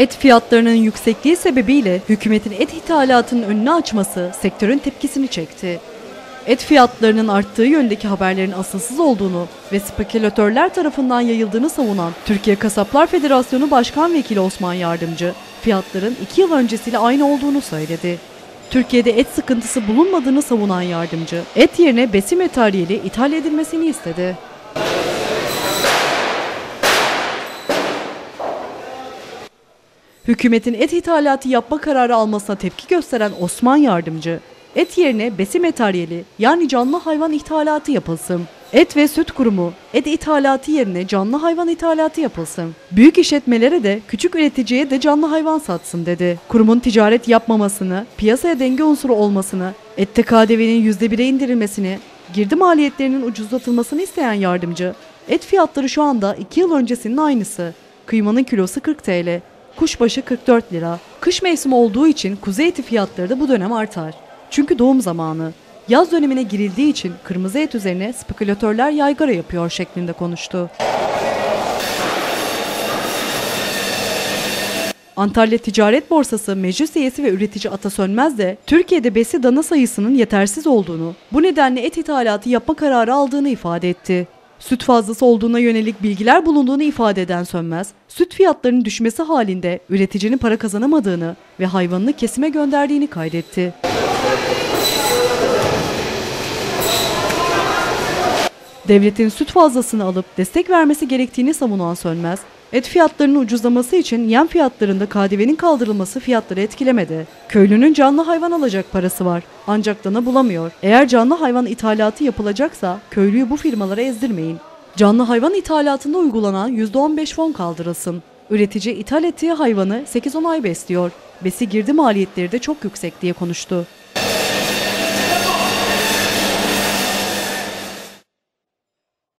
Et fiyatlarının yüksekliği sebebiyle hükümetin et ithalatının önünü açması sektörün tepkisini çekti. Et fiyatlarının arttığı yöndeki haberlerin asılsız olduğunu ve spekülatörler tarafından yayıldığını savunan Türkiye Kasaplar Federasyonu Başkan Vekili Osman Yardımcı, fiyatların 2 yıl öncesiyle aynı olduğunu söyledi. Türkiye'de et sıkıntısı bulunmadığını savunan yardımcı, et yerine besin materyali ithal edilmesini istedi. Hükümetin et ithalatı yapma kararı almasına tepki gösteren Osman Yardımcı, et yerine besin materyali yani canlı hayvan ithalatı yapılsın. Et ve Süt Kurumu, et ithalatı yerine canlı hayvan ithalatı yapılsın. Büyük işletmelere de küçük üreticiye de canlı hayvan satsın dedi. Kurumun ticaret yapmamasını, piyasaya denge unsuru olmasını, ette KDV'nin %1'e indirilmesini, girdi maliyetlerinin ucuzlatılmasını isteyen yardımcı, et fiyatları şu anda 2 yıl öncesinin aynısı. Kıymanın kilosu 40 TL, kuşbaşı 44 lira. Kış mevsimi olduğu için kuzu eti fiyatları da bu dönem artar. Çünkü doğum zamanı. Yaz dönemine girildiği için kırmızı et üzerine spekülatörler yaygara yapıyor şeklinde konuştu. Antalya Ticaret Borsası meclis üyesi ve üretici Ata Sönmez de Türkiye'de besi dana sayısının yetersiz olduğunu, bu nedenle et ithalatı yapma kararı aldığını ifade etti. Süt fazlası olduğuna yönelik bilgiler bulunduğunu ifade eden Sönmez, süt fiyatlarının düşmesi halinde üreticinin para kazanamadığını ve hayvanını kesime gönderdiğini kaydetti. Devletin süt fazlasını alıp destek vermesi gerektiğini savunan Sönmez, et fiyatlarının ucuzlaması için yem fiyatlarında KDV'nin kaldırılması fiyatları etkilemedi. Köylünün canlı hayvan alacak parası var ancak dana bulamıyor. Eğer canlı hayvan ithalatı yapılacaksa köylüyü bu firmalara ezdirmeyin. Canlı hayvan ithalatında uygulanan %15 fon kaldırılsın. Üretici ithal ettiği hayvanı 8-10 ay besliyor. Besi girdi maliyetleri de çok yüksek diye konuştu.